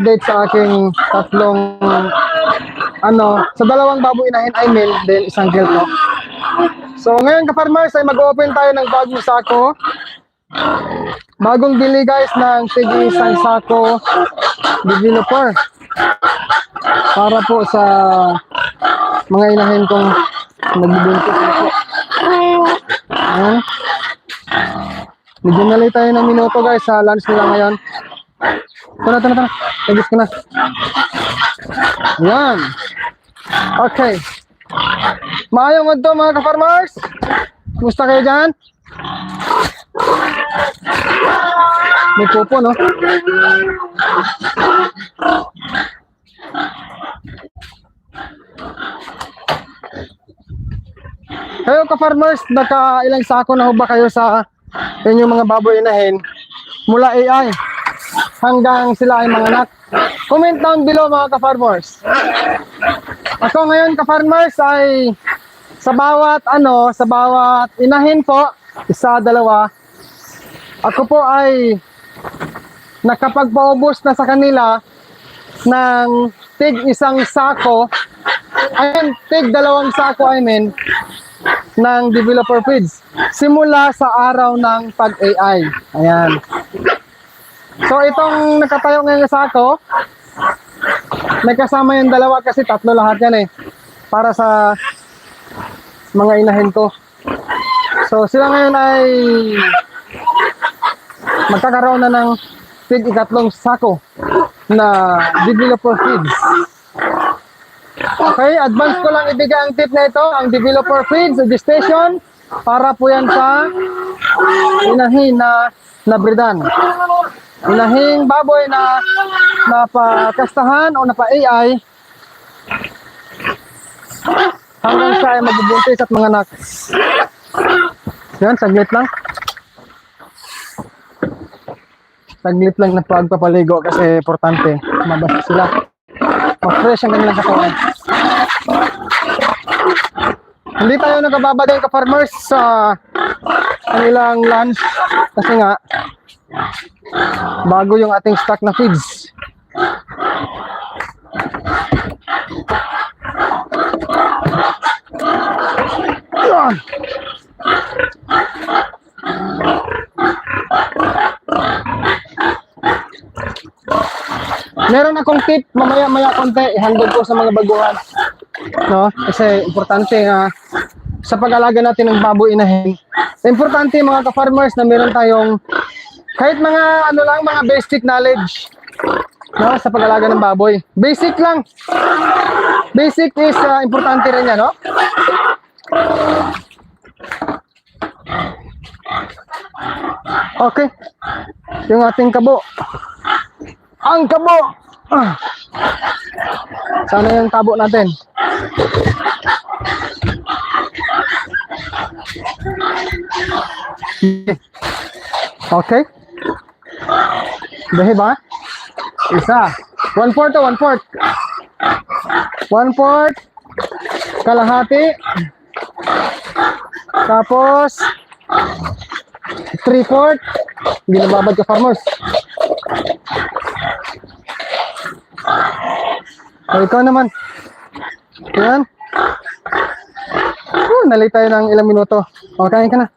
update sa aking tatlong ano, sa dalawang baboy inahin I mean, then isang gelto. So ngayon ka-farmers ay mag-open tayo ng bagong sako. Bagong bili guys ng tig isang sako developer. Para po sa mga inahin kong nagbibuntis na po. Medyo nalay tayo ng minuto guys sa lunch nila ngayon. Tara, tara, tara. Tagis ko na. Yan. Okay. Maayong udto mga ka-farmers. Kumusta kayo dyan? May pupo, no? Kayo ka-farmers, naka ilang sako na ho ba kayo sa inyong mga baboy inahin mula AI hanggang sila ay mga anak? Comment down below mga ka-farmers. Ako ngayon ka-farmers ay sa bawat ano, sa bawat inahin po, isa, dalawa, ako po ay nakapagpaubos na sa kanila ng tig isang sako, mean, tig dalawang sako, I mean, ng developer feeds. Simula sa araw ng pag-AI. Ayan. So, itong nakatayo ngayon sa sako, may kasama yung dalawa kasi tatlo lahat yan eh. Para sa mga inahin ko. So, sila ngayon ay magkakaroon na ng tig ikatlong sako na developer feeds. Okay, advance ko lang ibigay ang tip na ito, ang developer feeds registration para po yan sa inahin na nabridan. Inahing baboy na napakastahan o napa-AI hanggang siya ay magbubuntis at mga anak. Yan, saglit lang. Saglit lang na pagpapaligo kasi importante. Mabasa sila. Ma-fresh ang kanilang katawan. Hindi tayo nagkababa din ka-farmers sa kanilang lunch kasi nga bago yung ating stock na feeds. Yan. Meron akong tip mamaya-maya konti ihandog ko sa mga baguhan. No? Kasi importante nga sa pag-alaga natin ng baboy inahin. Importante mga ka-farmers na meron tayong kahit mga ano lang mga basic knowledge no sa pag-alaga ng baboy. Basic lang. Basic is uh, importante rin yan, no? Okay. Yung ating kabo. Ang kabo! Ah. Sana yung tabo natin. Okay. Dahil ba? Isa. One fourth to one fourth. One fourth. Kalahati. Tapos, three fourth. Hindi nababad ka farmers. O, ikaw naman. Yan. Uh, nalay tayo ng ilang minuto. O, kain ka na.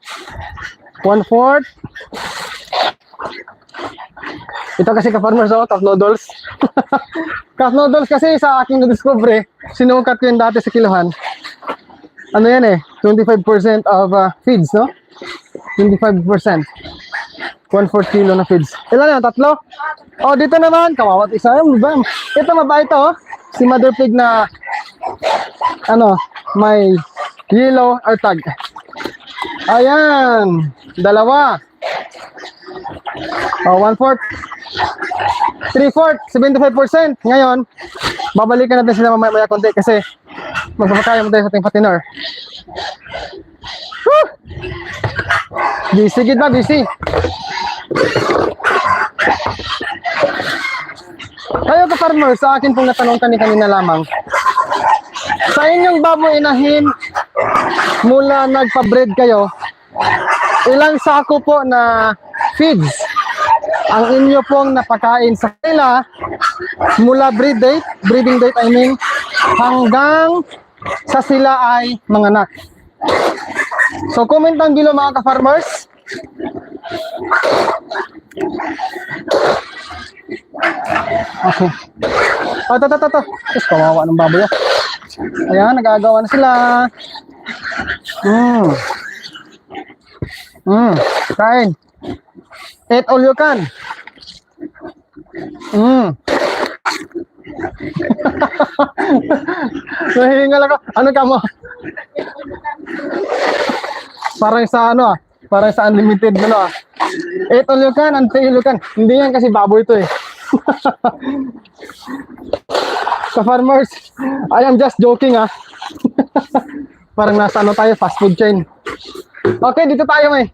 One fourth. Ito kasi ka-farmers, oh, cup noodles. cup noodles kasi sa aking na-discover, sinukat ko yun dati sa kilohan. Ano yan eh, 25% of uh, feeds, no? 25%. 1/4 kilo na feeds. Ilan yan? Tatlo? Oh, dito naman, kawawat isa. Yung ba? Ito mabait to, oh. Si mother pig na ano, may yellow or tag. Ayan, dalawa. Oh, one fourth. Three fourth, 75%. Ngayon, babalikan natin sila mamaya maya konti kasi magpapakaya mo tayo sa ating patinor. Woo! Busy gid ba? Busy. Kayo ka farmer, sa akin pong natanong kani kanina lamang. Sa inyong baboy inahin, mula nagpa-breed kayo, ilang sako po na feeds ang inyo pong napakain sa kanila mula breed date, breeding date I mean, hanggang sa sila ay manganak. So comment down below mga ka-farmers. Okay. Oh, to, to, to, to. Tapos kawawa ng baboy. oh. Ayan, nagagawa na sila. Hmm. Hmm. Kain. Eat all you can. Hmm. Nahihingal ako. Ano ka mo? Parang sa ano ah. Parang sa unlimited ano ah. Eat all you can, until you can. Hindi yan kasi baboy ito eh. Sa farmers, I am just joking ah. Parang nasa ano tayo, fast food chain. Okay, dito tayo may.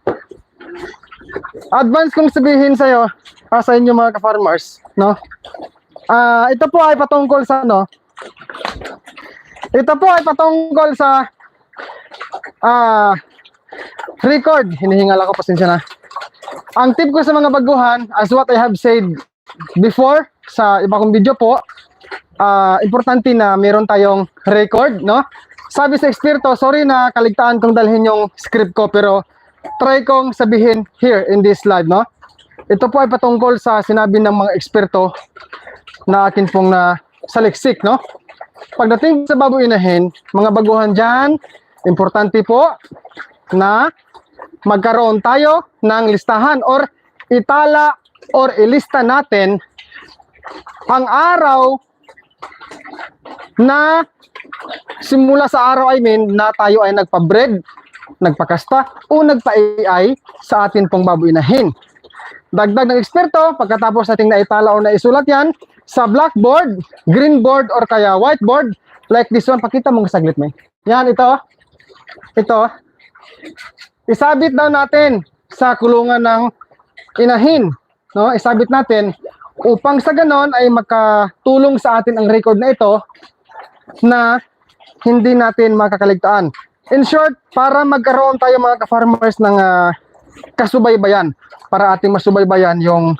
Advance kong sabihin sa'yo, ah, sa inyo mga ka-farmers, no? Ah, ito po ay patungkol sa ano? Ito po ay patungkol sa ah record. Hinihingal ako, pasensya na. Ang tip ko sa mga baguhan, as what I have said before sa iba kong video po, ah importante na meron tayong record, no? Sabi sa eksperto, sorry na kaligtaan kong dalhin yung script ko, pero try kong sabihin here in this slide, no? Ito po ay patungkol sa sinabi ng mga eksperto na akin pong na saliksik, no? Pagdating sa baboy inahin, mga baguhan dyan, importante po na magkaroon tayo ng listahan or itala or ilista natin ang araw na simula sa araw I mean na tayo ay nagpa-bread, nagpakasta o nagpa-AI sa atin pong babuinahin. Dagdag ng eksperto, pagkatapos nating naitala o naisulat yan, sa blackboard, green board or kaya whiteboard, like this one, pakita mo saglit may. Yan, ito. Ito. Isabit daw natin sa kulungan ng inahin. No? Isabit natin upang sa ganon ay makatulong sa atin ang record na ito na hindi natin makakaligtaan. In short, para magkaroon tayo mga ka-farmers ng ah, kasubaybayan, para ating masubaybayan yung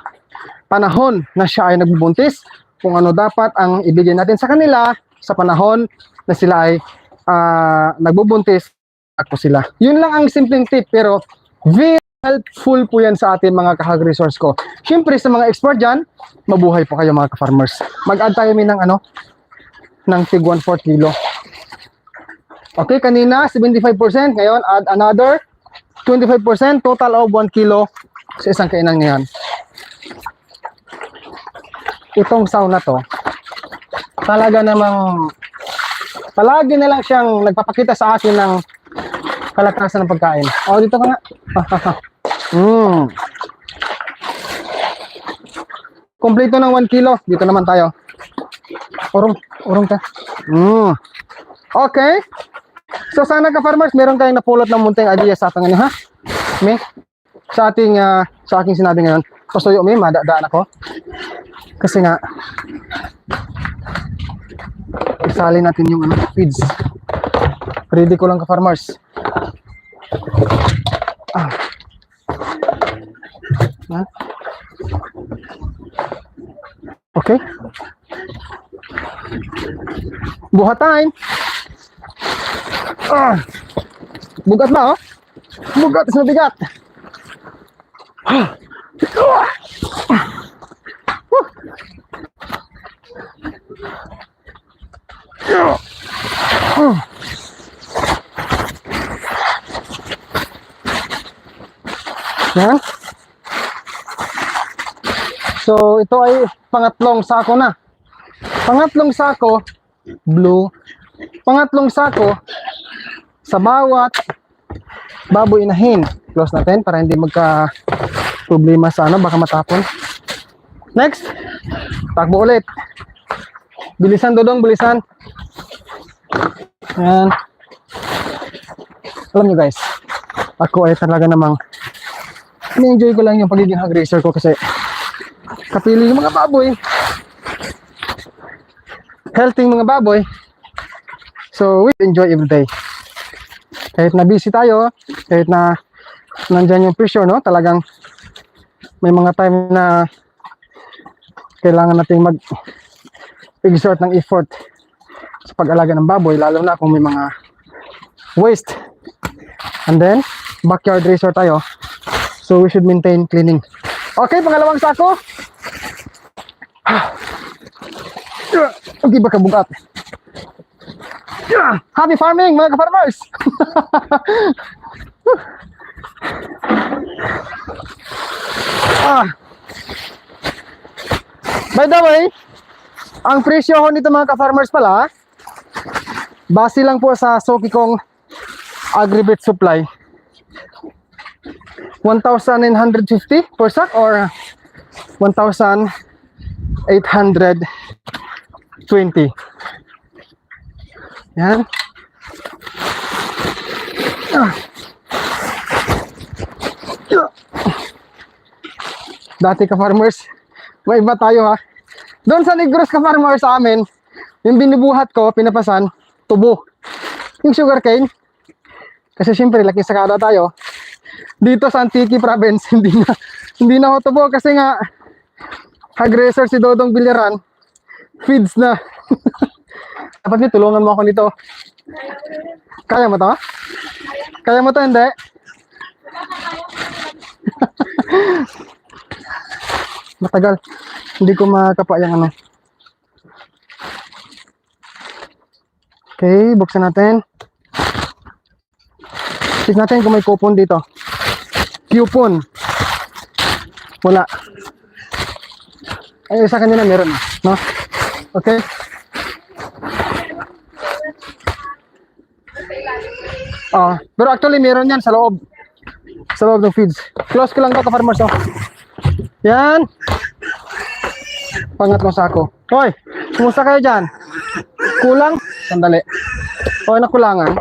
panahon na siya ay nagbubuntis, kung ano dapat ang ibigay natin sa kanila sa panahon na sila ay ah, nagbubuntis ako sila. Yun lang ang simpleng tip pero very helpful po yan sa atin mga kahag resource ko. Siyempre sa mga expert dyan, mabuhay po kayo mga ka-farmers. Mag-add tayo min ng ano, ng tig 1 4 kilo. Okay, kanina 75%, ngayon add another 25%, total of 1 kilo sa isang kainan ngayon. Itong sauna to, talaga namang palagi na lang siyang nagpapakita sa akin ng kalakasan ng pagkain. O, dito ka nga. mm. Kompleto ng 1 kilo. Dito naman tayo. Urong, urong ka. Mm. Okay. So sana ka farmers, meron kayong napulot ng munting idea sa ating ano ha? Me? Sa ating ah, sa aking sinabi ngayon. Pasuyo me, madadaan ako. Kasi nga isali natin yung ano, feeds. Ready ko lang ka farmers. Ah. Ha? Okay. Buhat time. Ah. Bugat ba, oh? Bugat sa bigat. Ah. Yan. So, ito ay pangatlong sako na. Pangatlong sako, blue. Pangatlong sako, sa bawat baboy inahin. Close natin para hindi magka problema sa ano, baka matapon. Next, takbo ulit. Bilisan dodong, bilisan. Yan. Alam nyo guys, ako ay talaga namang ini-enjoy ko lang yung pagiging hog racer ko kasi kapili yung mga baboy. Healthy mga baboy. So, we enjoy every day. Kahit na busy tayo, kahit na nandyan yung pressure, no? Talagang may mga time na kailangan nating mag exert ng effort sa pag-alaga ng baboy, lalo na kung may mga waste. And then, backyard racer tayo. So, we should maintain cleaning. Okay, pangalawang sako. Hindi ba kabugat? Happy farming, mga ka-farmers! ah. By the way, ang presyo ho nito mga ka-farmers pala, base lang po sa Soki kong Agribit Supply. 1,950 per sack or 1,820. Yan. Ah. Dati ka-farmers, may iba tayo ha. Doon sa Negros ka-farmers sa amin, yung binubuhat ko, pinapasan, tubo. Yung sugarcane, kasi siyempre, laki sakada tayo. Dito sa Antique Province, hindi na, hindi na ako tubo kasi nga, aggressor si Dodong Biliran, feeds na. Dapat niyo, tulungan mo ako nito. Kaya mo to? Kaya mo to, hindi? Matagal. Hindi ko makapa yung ano. Okay, buksan natin. Check natin kung may coupon dito. Coupon. Wala. Ay, sa kanina meron. No? Okay. Ah, pero actually meron yan sa loob. Sa loob ng feeds. Close ko lang to ka-farmers. Oh. Yan. Pangatlong sako. Hoy, kumusta kayo dyan? Kulang? Sandali. Hoy, nakulangan.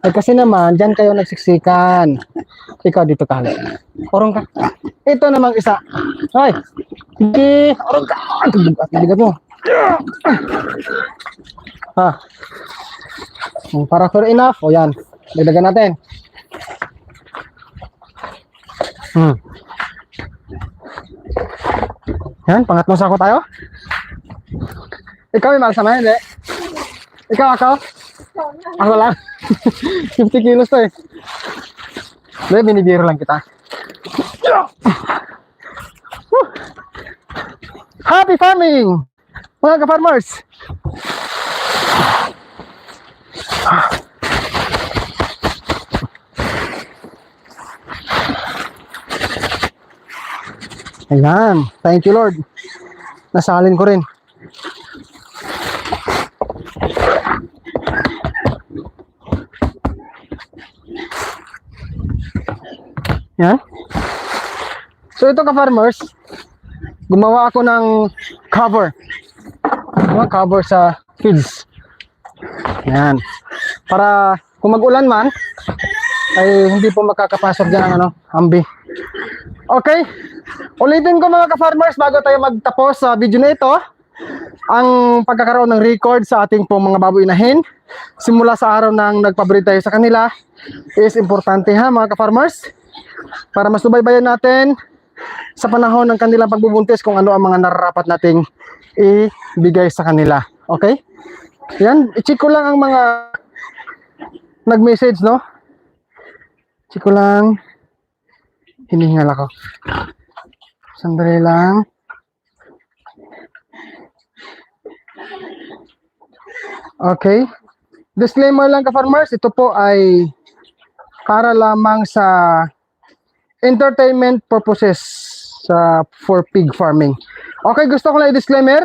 Ay kasi naman, dyan kayo nagsiksikan. Ikaw dito ka. Orong ka. Ito namang isa. Hoy, hindi. Orong ka. At bigat mo. Ha. Para fair enough. O yan. Dagdagan natin. Hmm. Yan, pangatlong sako tayo. Ikaw may masama, hindi? Ikaw, ako? Ako lang. 50 kilos to eh. Hindi, binibiro lang kita. Happy farming! Mga ka-farmers! Ayan. Thank you, Lord. Nasalin ko rin. Yan. So ito ka-farmers, gumawa ako ng cover. Mga cover sa fields. Yan. Para kung mag-ulan man, ay hindi po makakapasok dyan ang ano, ambi. Okay. Ulitin ko mga ka-farmers bago tayo magtapos sa video na ito. Ang pagkakaroon ng record sa ating pong mga baboy inahin simula sa araw nang nagpabrita tayo sa kanila is importante ha mga ka-farmers para mas natin sa panahon ng kanilang pagbubuntis kung ano ang mga nararapat nating ibigay sa kanila. Okay? Yan, i-check ko lang ang mga nag-message, no? Check ko lang. Hinihingal ako. Sandali lang. Okay. Disclaimer lang ka-farmers, ito po ay para lamang sa entertainment purposes sa for pig farming. Okay, gusto ko lang i-disclaimer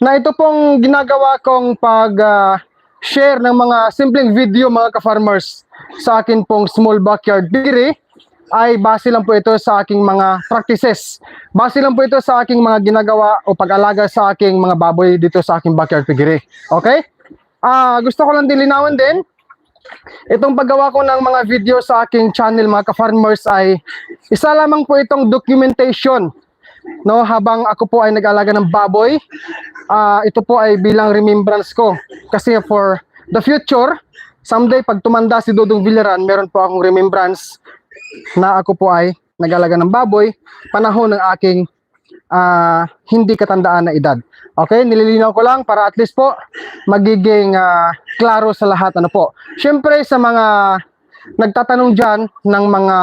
na ito pong ginagawa kong pag ah, share ng mga simpleng video mga ka-farmers sa akin pong small backyard piggery ay base lang po ito sa aking mga practices. Base lang po ito sa aking mga ginagawa o pag-alaga sa aking mga baboy dito sa aking backyard piggery. Okay? Ah, gusto ko lang din linawin din Itong paggawa ko ng mga video sa aking channel mga ka-farmers ay isa lamang po itong documentation no habang ako po ay nag-alaga ng baboy ah, ito po ay bilang remembrance ko kasi for the future someday pag tumanda si Dodong Villaran meron po akong remembrance na ako po ay nag-alaga ng baboy, panahon ng aking ah, hindi katandaan na edad. Okay, nililinaw ko lang para at least po magiging ah, klaro sa lahat ano po. Syempre sa mga nagtatanong diyan ng mga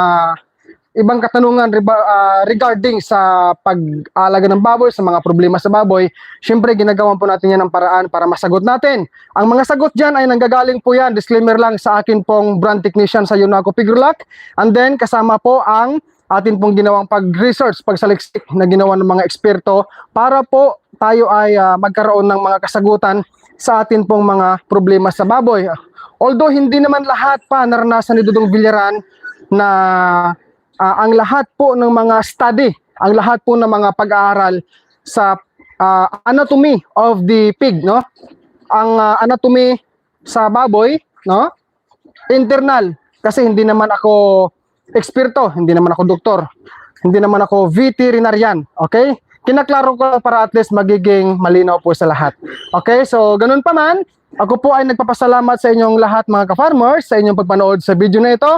ibang katanungan ah, regarding sa pag-alaga ng baboy, sa mga problema sa baboy, syempre ginagawan po natin yan ng paraan para masagot natin. Ang mga sagot dyan ay nanggagaling po yan, disclaimer lang sa akin pong brand technician sa Yunaco Pigurlac. And then kasama po ang atin pong ginawang pag-research, pagsaliksik na ginawa ng mga eksperto para po tayo ay ah, magkaroon ng mga kasagutan sa atin pong mga problema sa baboy. Although hindi naman lahat pa naranasan ni Dudong Villaran na ah, ang lahat po ng mga study, ang lahat po ng mga pag-aaral sa ah, anatomy of the pig, no? Ang ah, anatomy sa baboy, no? Internal kasi hindi naman ako eksperto, hindi naman ako doktor, hindi naman ako veterinarian, okay? Kinaklaro ko para at least magiging malinaw po sa lahat. Okay, so ganun pa man, ako po ay nagpapasalamat sa inyong lahat mga ka-farmers sa inyong pagpanood sa video na ito.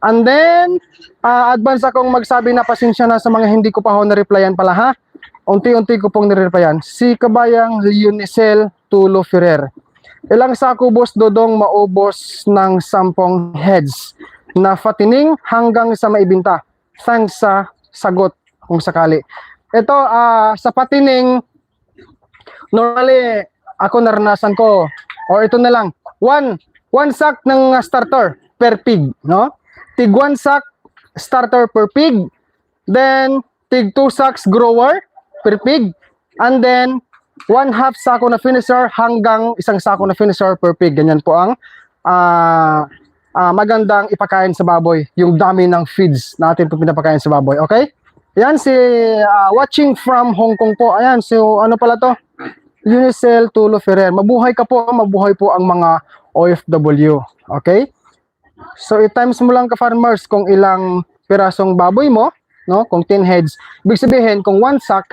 And then, ah, advance akong magsabi na pasensya na sa mga hindi ko pa ho na-replyan pala ha. Unti-unti ko pong nire-replyan. Si Kabayang Leonicel Tulo Ferrer. Ilang sako boss dodong maubos ng sampung heads na fatining hanggang sa maibinta. Thanks sa sagot kung sakali. Ito, ah, sa patining, normally, ako naranasan ko, or ito na lang, one, one sack ng starter per pig, no? Tig one sack starter per pig, then tig two sacks grower per pig, and then one half sako na finisher hanggang isang sako na finisher per pig. Ganyan po ang ah ah, magandang ipakain sa baboy, yung dami ng feeds natin po pinapakain sa baboy, okay? Yan si ah, watching from Hong Kong po. Ayan, so ano pala to? Unicel Tulo Ferrer. Mabuhay ka po, mabuhay po ang mga OFW. Okay? So i-times mo lang ka farmers kung ilang pirasong baboy mo, no? Kung 10 heads. Ibig sabihin kung 1 sack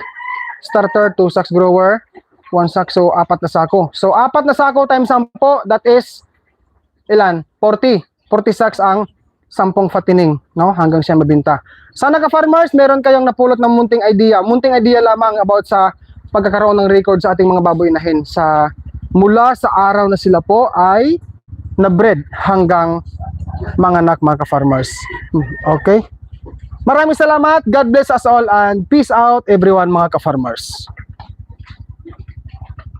starter, 2 sacks grower, 1 sack so apat na sako. So apat na sako times 10, that is ilan? 40. 40 sacks ang sampung fatining, no? Hanggang siya mabinta. Sana ka farmers, meron kayong napulot ng munting idea. Munting idea lamang about sa pagkakaroon ng record sa ating mga baboy inahin sa mula sa araw na sila po ay na-bred hanggang mga anak mga ka-farmers. Hmm, Okay? Maraming salamat. God bless us all and peace out everyone mga ka-farmers.